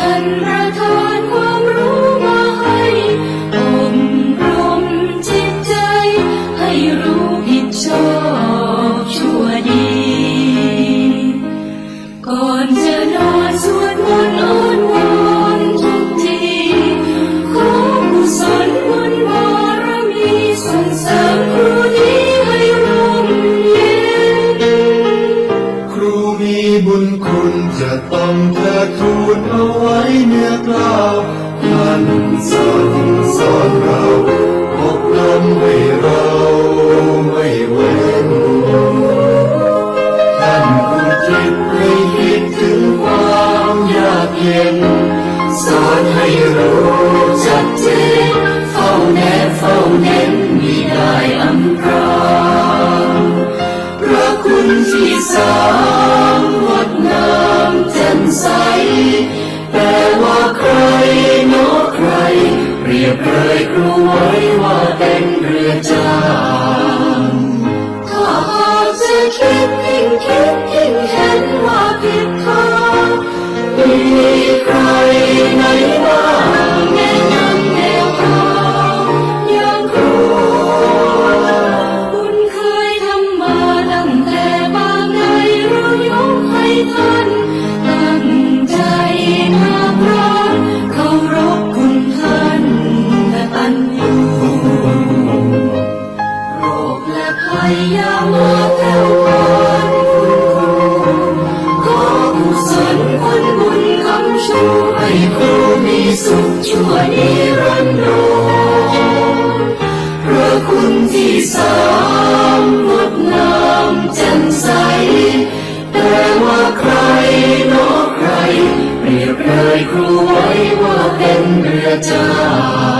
ท่านประทานความรู้มาให้อบรมจิตใจ ให้รู้ผิดชอบชั่วดี ก่อนจะนอนสวดมนต์อ้อนวทุกที ขอกุศลบุญบารมีส่งเสริมครูดีให้ร่มเย็น ครูมีบุญคุณจะต้อง เฝ้าเน้นมิได้อำพรางพระคุณที่สามงดงามแจ่มใสแต่ว่าใครเนใคร เปรียบเลยครูไว้ว่าเป็นเรือจางถ้าหากจะคิดยิ่งคิดยิ่งเห็นว่าผิ สุขชั่วนิรันดรพระคุณที่สามงดงามแจ่มใส แต่ว่าใครเนอใคร เปรียบเลยครูไว้ว่าเป็นเรือจ้า